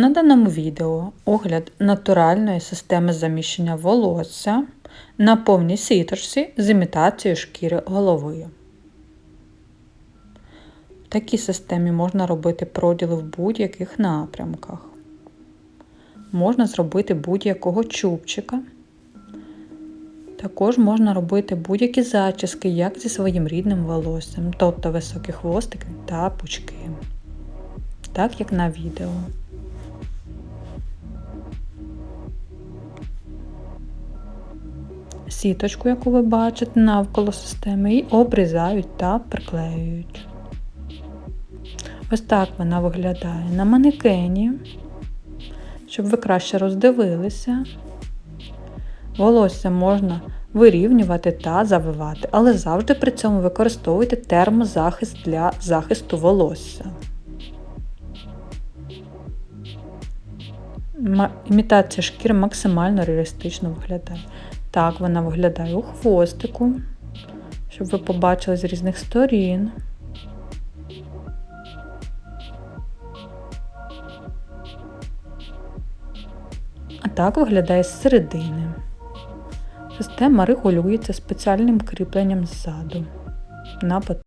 На даному відео огляд натуральної системи заміщення волосся на повній сіточці з імітацією шкіри голови. В такій системі можна робити проділи в будь-яких напрямках. Можна зробити будь-якого чубчика. Також можна робити будь-які зачіски, як зі своїм рідним волоссям, тобто високі хвостики та пучки. Так як на відео. Сіточку, яку ви бачите навколо системи, і обрізають та приклеюють. Ось так вона виглядає на манекені, щоб ви краще роздивилися. Волосся можна вирівнювати та завивати, але завжди при цьому використовуйте термозахист для захисту волосся. Імітація шкіри максимально реалістично виглядає. Так вона виглядає у хвостику, щоб ви побачили з різних сторін. А так виглядає з середини. Система регулюється спеціальним кріпленням ззаду на